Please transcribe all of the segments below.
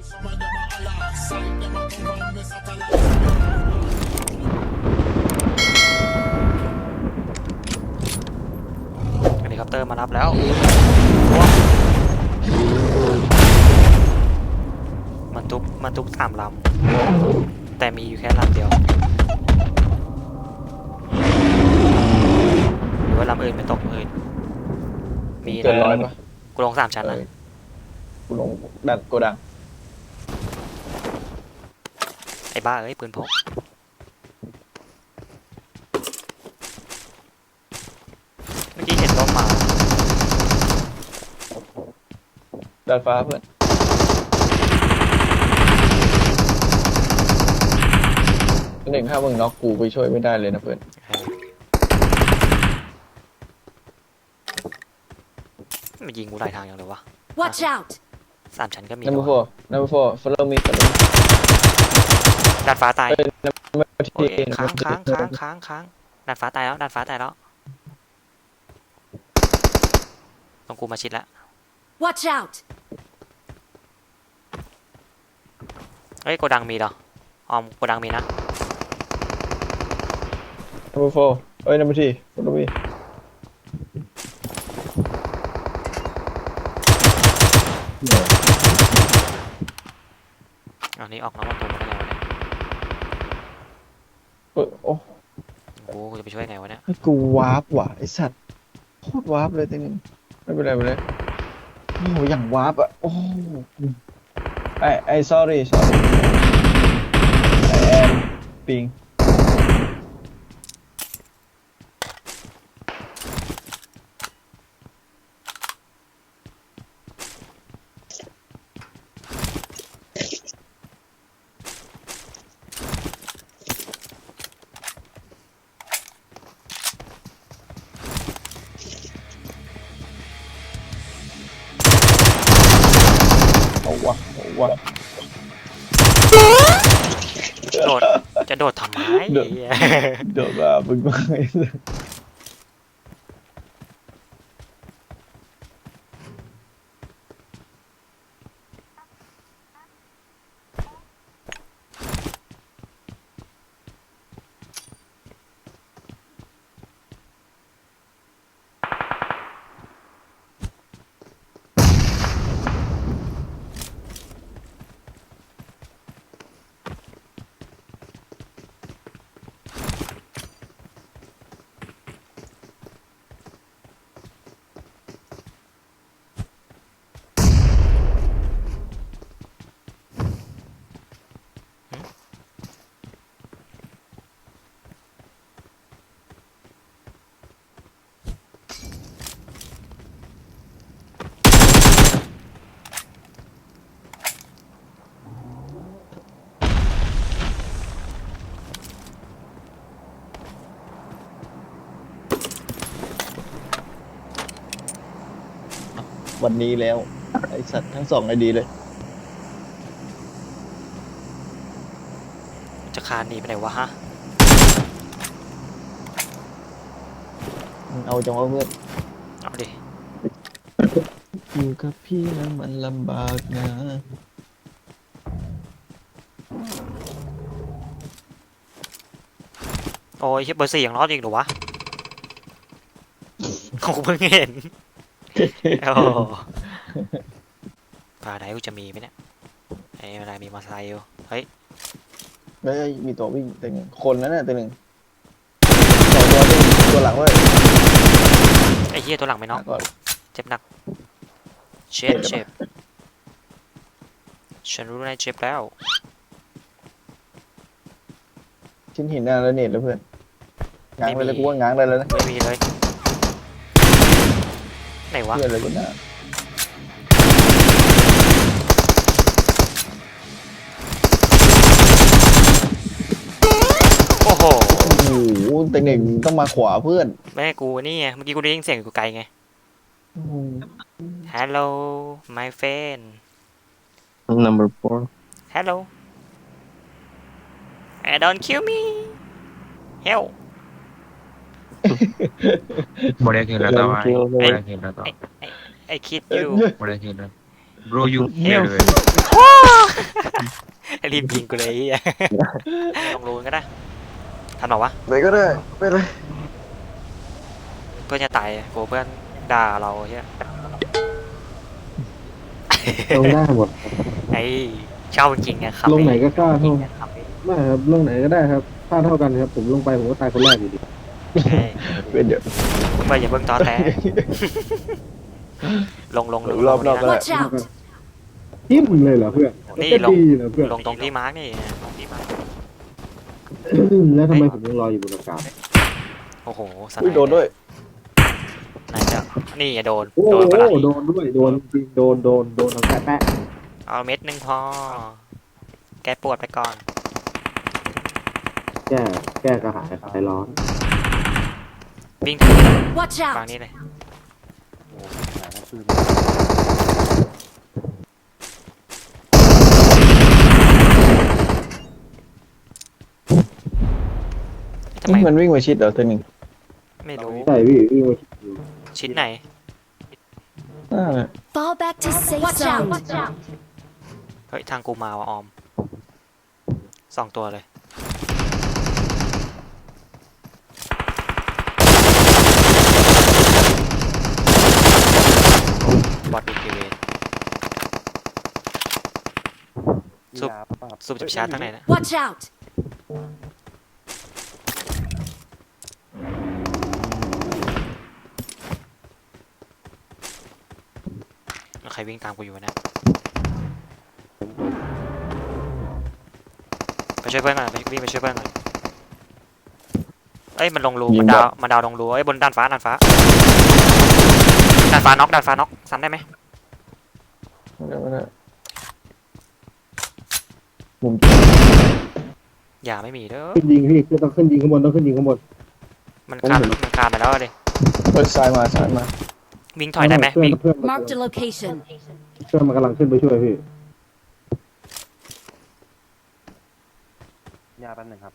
เฮลิคอปเตอร์มารับแล้วมันทุกมันทุกสามลำ แต่มีอยู่แค่ลำเดียว หรือว่าลำอื่นไม่ตกอื่น มีเกินร้อยปะกูลงสามชั้นนะเออกูลงดันโกดัง ไอ้บ้าเอ้ยปืนพกเมื่อกี้เห็นรถมาดันฟ้าเพื่อนหนึ่งถ้ามึงน็อกกูไปช่วยไม่ได้เลยนะเพื่อนเออมันยิงกูหลายทางอย่างเลยวะ Watch out! สามชั้นก็มี number วะ four number four follow me follow me ดาดฟ้าตายเอ้ย number โอ้ยที่ค้างค้างค้างค้างค้างดาดฟ้าตายแล้วดาดฟ้าตายแล้วต้องกูมาชิดแล้ว Watch out! เฮ้ยโกดังมีเหรอออมโกดังมีนะ number four เอ้ย number three follow me อันนี้ออกนอกประตูมาได้ไงวะเนี่ย เอ้ยโอ้โอ้โหกูจะไปช่วยไงวะเนี่ยให้กูวาร์ปว่ะไอสัตว์โคตรวาร์ปเลยทีนึงไม่เป็นไรไม่เป็นไรโอ้โหอย่างวาร์ปอะโอ้โหไอไอ sorry sorry I am ปิ เอาวะเอาวะโดดจะโดดทำไมโดดเหี้ยเดี๋ยวแบบมึงมา วันนี้แล้ว ไอสัตว์ทั้งสองไอดีเลย จะคานหนีไปไหนวะฮะมึงเอาจังวะเพื่อนเอาดิ อยู่กับพี่นั้นมันลำบากนะโอ้ยเหี้ยเบอร์สี่ยังรอดอีกเหรอวะกูเพิ่งเห็น โอ้โหปลาไหนกูจะมีไหมเนี่ยไอ้เวลามีมอเตอร์ไซค์อยู่เฮ้ยเฮ้ยมีตัววิ่งตัวหนึ่งคนนั้นน่ะตัวหนึ่งสองตัววิ่งตัวหลังเว้ยไอ้เหี้ยตัวหลังไม่น็อกก่อนเจ็บหนักเจ็บเจ็บฉันรู้นายเจ็บแล้ว ชิ้นหินหน้าแล้วเน็ตแล้วเพื่อนง้างไปเลยไม่มีกูว่าง้างได้แล้วนะไม่มีเลย ไหนวะ เพื่อนเลยกูหน้าโอ้โห โอ้โหแต่หนึ่งต้องมาขวาเพื่อนแม่กูนี่ไง เมื่อกี้กูได้ยินเสียงอยู่ไกลไง Hello my friend Number four. Hello I don't kill me Help Boleh kira tahu. Kill me. Boleh kira tahu. I kid you Boleh kira. Bro, you Help. here. รีบยิงกูเลยไอ้เหี้ยลองรูนก็ได้ทันบอกวะไปก็ได้ไปเลยเพื่อนจะตายกลัวเพื่อนด่าเราเฮียลงได้หมดไอ้เช่าจริงอะครับลงไหนก็กล้าจริเท่างอะครับไม่ครับลงไหนก็ได้ครับค่าเท่ากันครับ ผมลงไปผมก็ตายคนแรกอยู่ดี เอ้ยเป็นเดี๋ยวไปอย่าเพิ่งท้อแท้ ลงลงลงรอบรอบลงแรก Watch out! ทิ่มเลยเหรอเพื่อนนี่ก็ลงดีเหรอเพื่อนลงตรงที่มาร์กนี่ตรงที่มาร์คแล้วทำไมผมยังรออยู่บนอากาศโอ้โหสไนอุ้ยโดนด้วยไหนจะนี่อย่าโดนโอ้โดนปะล่ะโดนด้วยโดนจริงโดนโดนโดนเอาแปะแปะเอาเม็ดหนึ่งพอ แกปวดไปก่อน แก้แก้กระหายคลายร้อน วิ่งถึง Watch ฝั่ง out! นี้เลยทำไมมันวิ่งมาชิดเหรอตัวหนึ่งไม่รู้ ใช่พี่วิ่งมาชิ้นไหน น่าน่ะ Fall back to safe Watch zone. out! เฮ้ย ทางกูมาว่ะออม สองตัวเลย บอดบินกีเวน ซุปซุปจิบชาร์จทางไหนนะ Watch out! แล้วใครวิ่งตามกูอยู่วะเนะไปช่วยเพื่อนก่อนไปวิ่งไปช่วยเพื่อนก่อนเอ้ยมันลงรูยิงมันดาวบอทมันดาวลงรูเอ้ยบนด้านฟ้าด้านฟ้าด้านฟ้าน็อกด้านฟ้าน็อกซ้ำได้ไหม ไม่ได้ไม่ได้ มุมอย่าไม่มีเด้อขึ้นยิงพี่คือต้องขึ้นยิงข้างบนต้องขึ้นยิงข้างบน มันคานมันคานไปแล้วเลยเปิดซ้ายมาซ้ายมาวิ่งถอยได้ไหมเพื่อนวิ่งเพื่อน Marked a location. เพื่อนมันกำลังขึ้นไปช่วยพี่ยาแป๊บหนึงครับ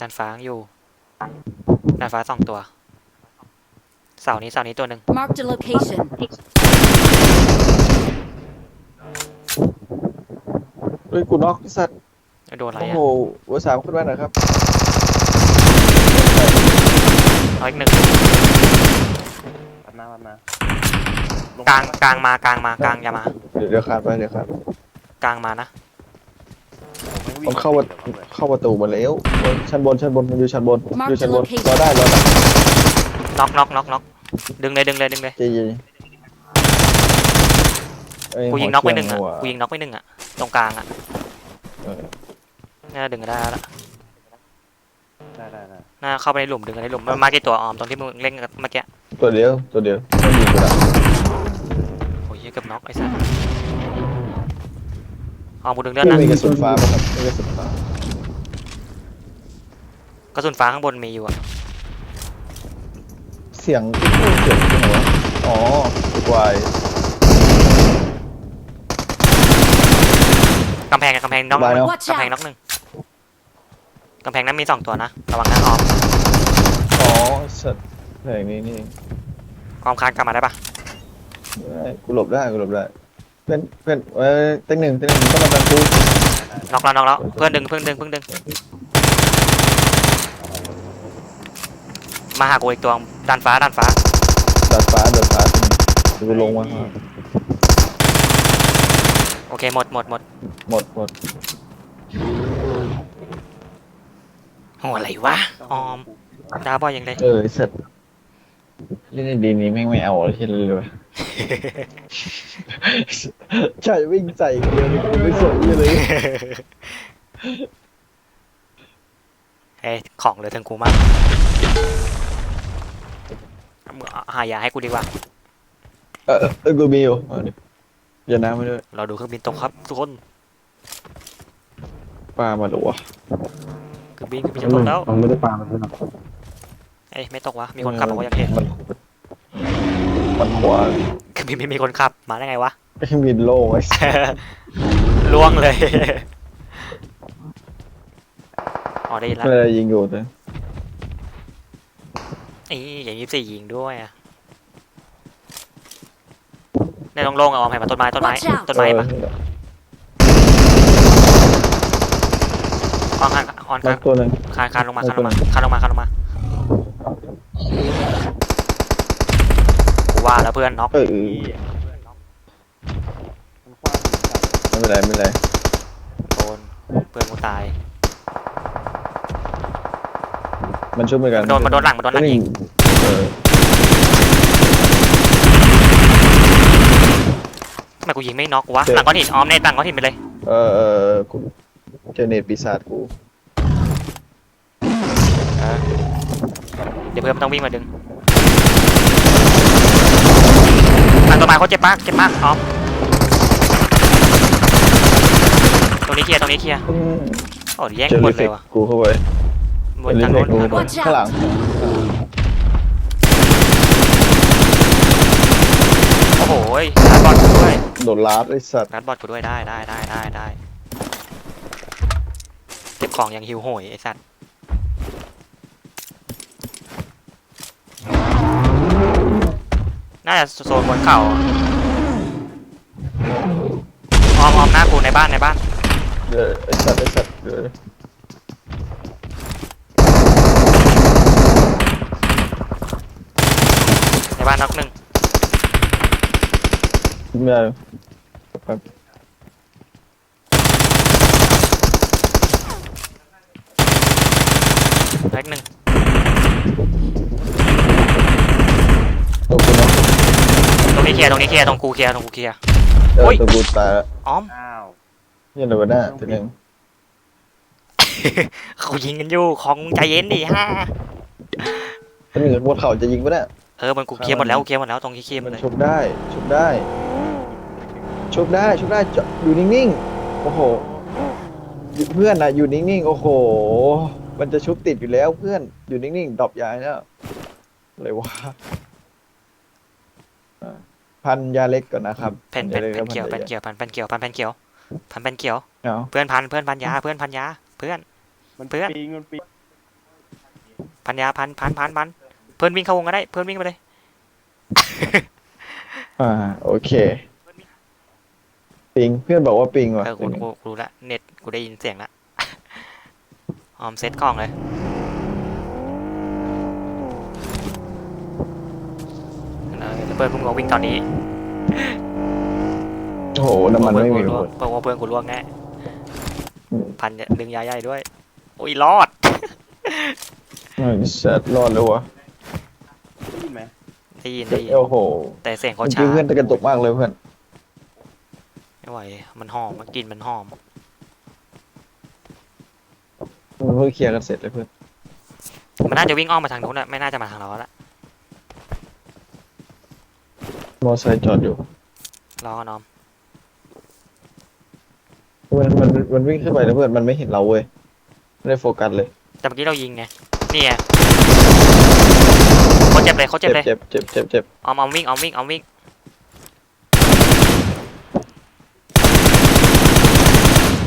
ด้านฟ้ายังอยู่ด้านฟ้าสองตัว เสานี้เสานี้ตัวหนึ่ง Marked a location. เฮ้ยกูน็อกไอ้สัตว์โดนอะไรโอ้อะโหเวอร์สามขึ้นมาหน่อยครับเอาอีกหนึ่งแป๊บนะแป๊บนะกลางกลางมากลางมากลางอย่ามา เดี๋ยวเดี๋ยวขาดไปเดี๋ยวขาดไปกลางมานะ มันเข้าประเข้าประตูมาแล้วบนชั้นบนชั้นบนมันอยู่ชั้นบน Mark อยู่ชั้นบน the location รอได้รอได้น็อกน็อกน็อกน็อกดึงเลยดึงเลยดึงเลยใจเย็นเอ้กูยิงน็อกไปหนึ่งหัอะวกูยิงน็อกไปหนึ่งอะตรงกลางอะเออน่าจะดึงได้แล้วล่ะได้ได้ได้น่าเข้าไปในหลุมดึงกันในหลุมมันมากี่ตัวออมตรงที่มึงเล่นกับเมื่อกี้ตัวเดียวตัวเดียวไม่มีกูละโอ้ยเหี้ยเกือบน็อกไอ้สัส ออมกูดึงเลือดนะไม่มีกระสุนฟ้าป่ะครับไม่มีกระสุนฟ้ากระสุนฟ้าข้างบนมีอยู่อะเสียงเสียงที่ไหนวะอ๋อกูวายกำแพงอะกำแพงน็อกหบายนึ่งเนาะ Watch กำแพง out! น็อกหนึ่งกำแพงนั้นมีสองตัวนะ ระวังนะออมอ๋อสัตว์อย่างนี้นี่เองออมคานกลับมาได้ปะได้กูหลบได้กูหลบได้เพื่อนเพื่อนเอ้ยเต็งหนึ่งเต็งหนึ่งต้องมาดันกูน็อกแล้วน็อกแล้วเพื่อนดึงเพื่อนดึงเพื่อนดึง มาหากูอีกตัวด้านฟ้าด้านฟ้าดัดฟ้าดัดฟ้าเต็งหนึ่งกูลงมาโอเคหมดหมดหมดหมดหมดโหอะไรวะออมดาบอยยังเลยเออไอ้สัตว์เล่นในดีนี้แม่งไม่เอาอะไรที่เลยว่ะ ใช่วิ่งใส่เดียวนี่กูไม่สนเลย เอ้ยของเหลยถึงกูมากมึงหายาให้กูดีกว่า เออเออกูมีอยู่เอาดิอย่าน้ำไปด้วยเราดูเครื่องบินตกครับ ทุกคน ปลามาหรอวะเครื่องบินเครื่องบินจะตกแล้ว มันไม่ได้ปลามันใช่ไหมเอ้ยไม่ตกวะ มีคนขับบอกว่าอยากเห็นมันมันหัวเครื่อง บินไม่มีคนขับ มาได้ไงวะ ไอ้มินโล่ไอ้สัสล่วงเลยอ๋อได้ยินแล้วไม่ได้ยิงอยู่เลยนี่อย่างยี่สี่ยิงด้วยอะในโล่งๆอะออมให้มาต้นไม้ต้นไม้ Watch out ต้นไม้ปะเออออนคานออนน็คาอนกตัวหนึ่งคานคานลงมาคานลงมาเอาตัวคานลงมาคานลงมา ว่าแล้วเพื่อนน็อกเออมันคว้างหินใส่ไม่เป็นไรไม่เป็นไรโดนเพื่อนกูตายมันช่วยเหมือนกันมันโดนมันโดนหลังมันโดนหลังยิงเออทำไมกูยิงไม่น็อกวะหลังก้อนหินออมเนตหลังก้อนหินไปเลย เออเออกูเจอเนตปีศาจกูเออเดี๋ยวเพื่อนมันต้องวิ่งมาดึง หลังต้นไม้เขาเจ็บมากเจ็บมากออมตรงนี้เคลียร์ตรงนี้เคลียร์อืมโอ้ยแย่งเจอหมรีดเฟเลกยว่ะกูเข้าไปบนทางโน้นเจอรีทางเฟโน้กนกูข้างหลังโอ้โหยรัดบอลกูด้วยโดนลาดไอ้สัตว์รัดบอลกูด้วยได้ได้ได้ได้ได้เก็บของอย่างหิวโหยไอ้สัตว์ น่าจะโซนบนเข่าออมออมหน้ากูในบ้านในบ้าน เดี๋ยวไอ้สัตว์ไอ้สัตว์เดี๋ยวในบ้านน็อกหนึ่งไม่ได้ครับแท็กหนึ่ง ตัวกูเนาะ ตรง นี้เคลียร์ตรงนี้เคลียร์ตรงกูเคลียร์ตรงกูเคลียร์ เอโอ้อย ตัวกูตายแล้วออม อ้าวยังเหลือหน้าตัวหนึงเขายิงกันอยู่ของมึงใจเย็นดิฮะตัวหนึ่งบนเขาจะยิงปะเนี่ย เออมันกูเคลียร์หมดแล้วกูเคลียร์หมดแล้วตรงนี้เคลียร์หมมัดนเลย ชุบได้ชุบได้ชุบได้ชุบได้จะอยู่นิ่งๆ โอ้โหอยู่เพื่อนนะอยู่นิ่งๆ โอ้โห มันจะชุบติดอยู่แล้วเพื่อนอยู่นิ่งๆดรอปยายแล้วอะไรวะอะ พันยาเล็กก่อนนะครับแผ่นพัแผ่นยาล็แผ่นเขียวแล้แผ่นพัเขียวพันแผ่นเขียวพันแผ่นเขียวพันแผ่นเขียว เอาเพื่อนพันเพื่อนพันยาเพื่อนพันยาเพื่อน มันเพื่อน ปีงมันปีงพันยาพันพันพันพันเพื่อนวิ่งเข้าวงก็ได้ เพื่อนวิ่งไปเลย อ่าโอเค ปิงเพื่อนบอกว่าปิงว่ะเออกูกูกูรู้ละเน็ตกูได้ยินเสียงละออมเซ็ตกล้องเลย เออแล้วเพื่อนพวกมึงวิ่งตอนนี้โอ้โหน้ำมันไม่มีเพื่คอนนกูล่วงเพื่อนกูล่วงแน่อืมพันยาดึงยาใหญ่ด้วย โอ้ยรอดไอ้สัตว์รอดเลยวะได้ยินไหมได้ยินได้ยินโอ้โห แต่เสียงเขาเมื่อช้ากี้เพื่อนตะกันตกมากเลยเพื่อนไม่ไหว มันหอมมันกลินมันหอมมันเพิ่งเคลียร์กันเสร็จเลยเพื่อน มันน่าจะวิ่งอ้อมมาทางนู้นอะไม่น่าจะมาทางเราละ มอไซค์จอดอยู่รอน้อมมันมันมันวิ่งขึ้นไปแล้วเพื่อนมันไม่เห็นเราเว้ยไม่ได้โฟกัสเลยแต่เมื่อกี้เรายิงไงนี่ไงเขาเจ็บเลยเขาเจ็เจ็บบเลยเจ็บเจ็บเจ็บเจ็บออมออมวิ่งออมวิ่งออมวิ่ง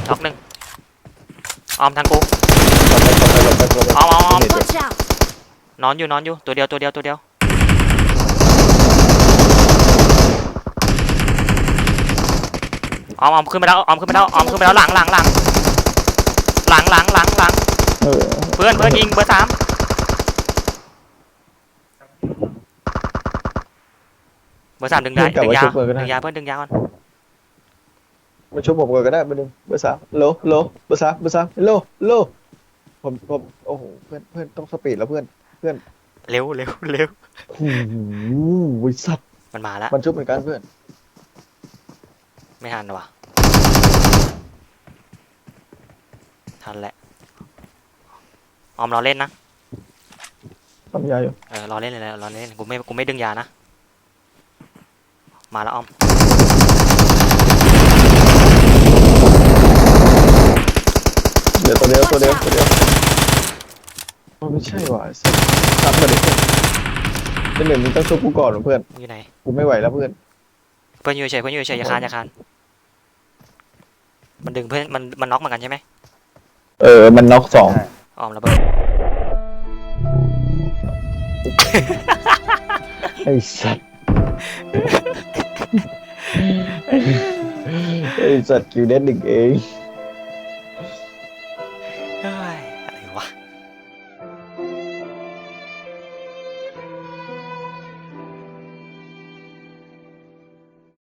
ล็อกหนึ่งออมทางกูหลบไปหลบไปหลบไปออมออมออม Watch out! นอนอยู่นอนอยู่ตัวเดียวตัวเดียวตัวเดียว ออมออมขึ้นไปแล้วออมขึ้นไปแล้วออมขึ้นไปแล้วหลังหลังหลังหลังหลังหลังหลังเออเพื่อนเพื่อนยิงเบอร์สามเบอร์สามดึงได้ดึงยาดึงยาเพื่อนดึงยาก่อนมาช่วยผมก่อนก็ได้มาดึงเบอร์สามโลโลเบอร์สามเบอร์สามโลโลผมผมโอ้โหเพื่อนเพื่อนต้องสปีดแล้วเพื่อนเร็วเร็วเร็วโอ้โหวิสัตว์มันมาแล้วมันชุบเหมือนกันเพื่อน ไม่ทันว่ะทันแหละ ออมรอเล่นนะทำยาอยู่เออรอเล่นเลยนะรอเล่นกูไม่กูไม่ดึงยานะ มาแล้วออมเดี๋ยวตัวเดียวตัวเดียวตัวเดียวมันไม่ใช่ว่ะไอ้สัตว์ซับมาดิเพื่อนเป็นหนึ่งมึงต้องชุบกูก่อนเพื่อนมึงอยู่ไหน กูไม่ไหวแล้วเพื่อน เพื่อนอยู่เฉยเพื่อนอยู่เฉยอย่าคานอย่าคาน มันดึงเพื่อนมันมันน็อกเหมือนกันใช่ไหมเออ มันน็อกสองใช่ออมระเบิดไอ้สัตว์ ไอ้สัตว์คิวเด็ดหนึ่งเอง